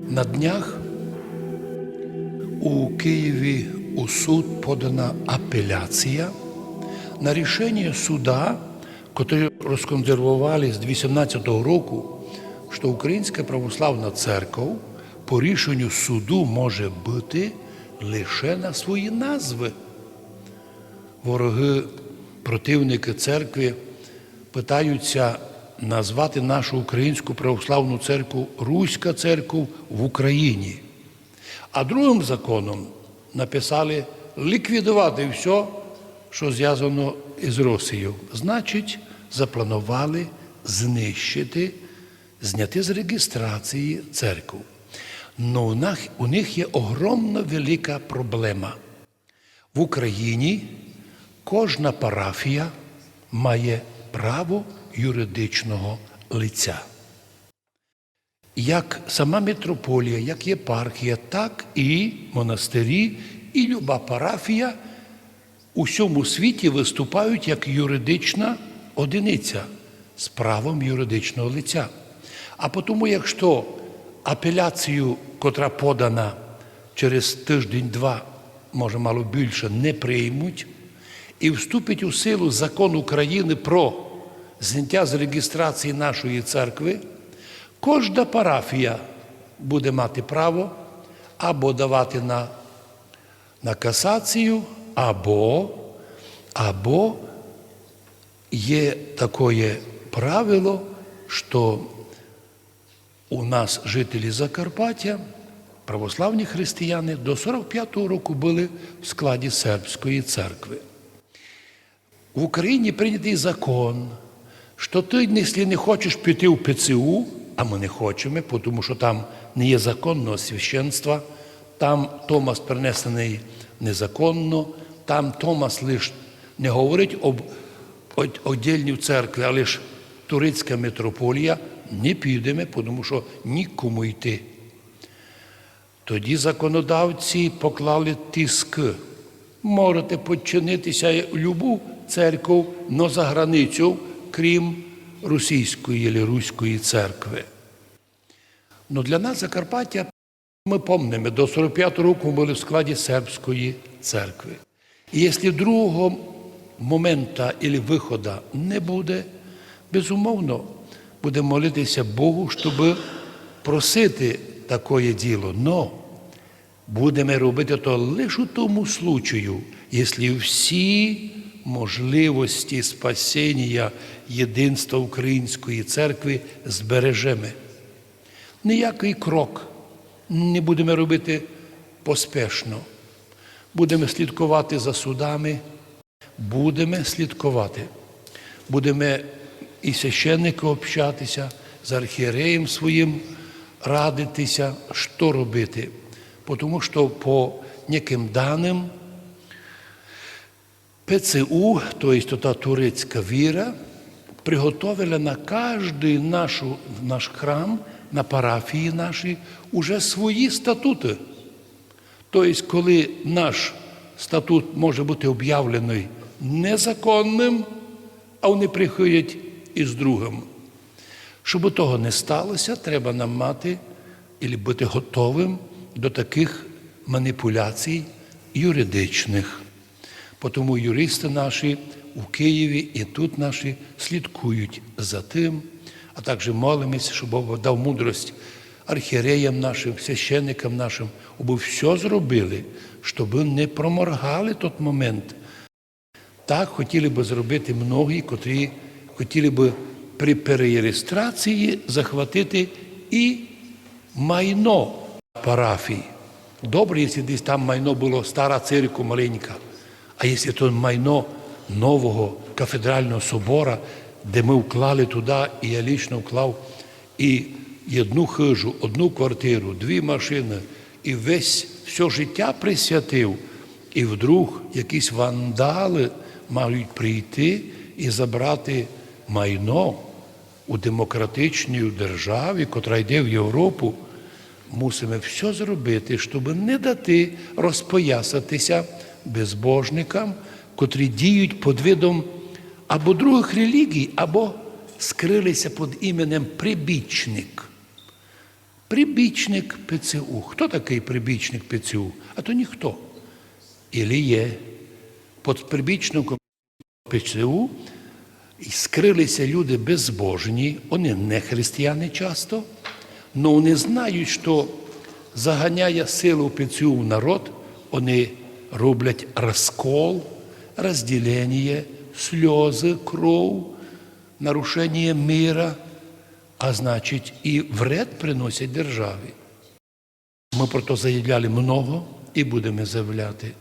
На днях у Києві у суд подана апеляція на рішення суда, яке розконсервували з 18 року, що Українська православна церква по рішенню суду може бути лише на свої назви. Вороги, противники церкви питаються назвати нашу українську православну церкву Руська церква в Україні. А другим законом написали ліквідувати все, що зв'язано із Росією. Значить, запланували знищити, зняти з реєстрації церкву. Но у них, у них є огромна велика проблема. В Україні кожна парафія має право юридичного лиця. Як сама митрополія, як єпархія, так і монастирі, і люба парафія у всьому світі виступають як юридична одиниця з правом юридичного лиця. А тому, якщо апеляцію, котра подана через тиждень-два, може мало більше, не приймуть, і вступить у силу закон України про зняття з реєстрації нашої церкви, кожна парафія буде мати право або давати на, на касацію, або, або є таке правило, що у нас жителі Закарпаття, православні християни до 45-го року були в складі сербської церкви. В Україні прийнятий закон, що ти, якщо не хочеш піти в ПЦУ, а ми не хочемо, тому що там не є законного священства, там Томас перенесений незаконно, там Томас лише не говорить об віддільній церкві, а лише турецька митрополія, не підемо, тому що нікому йти. Тоді законодавці поклали тиск. Можете підчинитися любу церкву, но за границю, крім російської або руської церкви. Ну для нас Закарпаття, ми пам'ятаємо, до 45 року ми були в складі сербської церкви. І якщо другого моменту або виходу не буде, безумовно, будемо молитися Богу, щоб просити таке діло. Но будемо робити то лише у тому случаю, якщо всі можливості спасіння єдинства Української церкви збережемо. Ніякий крок не будемо робити поспешно. Будемо слідкувати за судами, будемо слідкувати. Будемо і священники общатися, з архієреєм своїм радитися, що робити. Тому що по неким даним ПЦУ, тобто та турецька віра, приготовила на кожний нашу, наш храм, на парафії наші, уже свої статути. Тобто, коли наш статут може бути об'явлений незаконним, а вони приходять із другим. Щоб того не сталося, треба нам мати і бути готовим до таких маніпуляцій юридичних. Тому юристи наші у Києві і тут наші слідкують за тим, а також молимося, щоб Бог дав мудрость архієреям нашим, священникам нашим, аби все зробили, щоб не проморгали той момент. Так хотіли би зробити многі, котрі хотіли би при перереєстрації захватити і майно парафії. Добре, якщо десь там майно було стара церква маленька, а якщо то майно нового кафедрального собора, де ми вклали туди, і я лічно вклав і одну хижу, одну квартиру, дві машини, і весь все життя присвятив, і вдруг якісь вандали мають прийти і забрати майно у демократичній державі, котра йде в Європу, мусимо все зробити, щоб не дати розпоясатися безбожникам, котрі діють під видом або других релігій, або скрилися під іменем прибічник. Прибічник ПЦУ. Хто такий прибічник ПЦУ? А то ніхто. Ілі є. Під прибічником ПЦУ скрилися люди безбожні, вони не християни часто, але вони знають, що заганяє силу ПЦУ в народ, вони роблять розкол, розділення, сльози, кров, нарушення мира, а значить, і вред приносять державі. Ми про то заявляли много і будемо заявляти.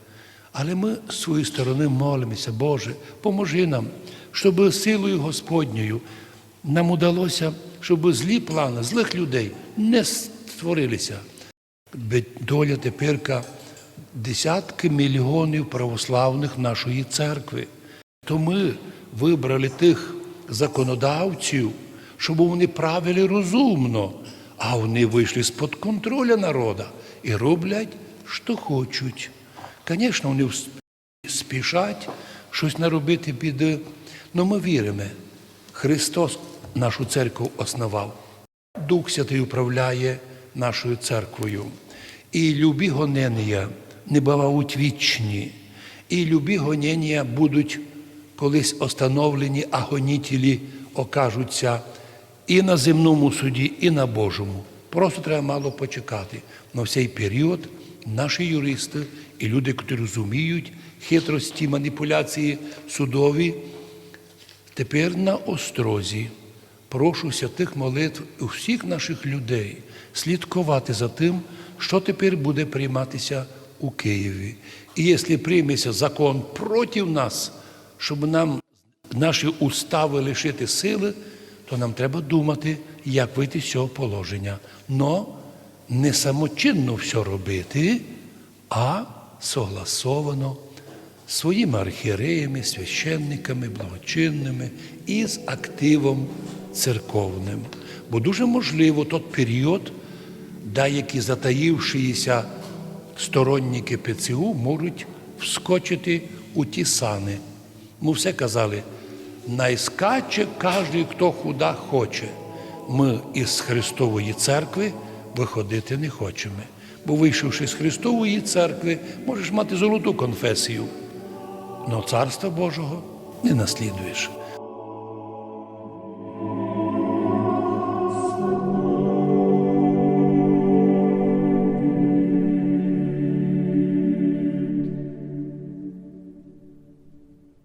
Але ми з своєї сторони молимося, Боже, поможи нам, щоб силою Господньою нам удалося, щоб злі плани, злих людей не створилися. Доля теперка десятки мільйонів православних нашої церкви. То ми вибрали тих законодавців, щоб вони правили розумно, а вони вийшли з-під контролю народу і роблять, що хочуть. Звісно, вони спішать щось наробити біди. але ми віримо, Христос нашу церкву основав. Дух Святий управляє нашою церквою. І любі гонення не бувають вічні. І любі гонення будуть колись остановлені, а гонітелі окажуться і на земному суді, і на Божому. Просто треба мало почекати. На цей період наші юристи і люди, які розуміють хитрості, маніпуляції судові, Тепер на острозі прошу святих молитв у всіх наших людей слідкувати за тим, що тепер буде прийматися у Києві. І якщо прийметься закон проти нас, щоб нам наші устави лишити сили, то нам треба думати, як вийти з цього положення. Но не самочинно все робити, а согласовано своїми архієреями, священниками, благочинними і з активом церковним. Бо дуже можливо той період, деякі затаївшися сторонники ПЦУ можуть вскочити у ті сани. Ми все казали, найскаче кожен, хто худа хоче. Ми із Христової церкви виходити не хочемо. Бо вийшовши з Христової церкви, можеш мати золоту конфесію, але Царства Божого не наслідуєш.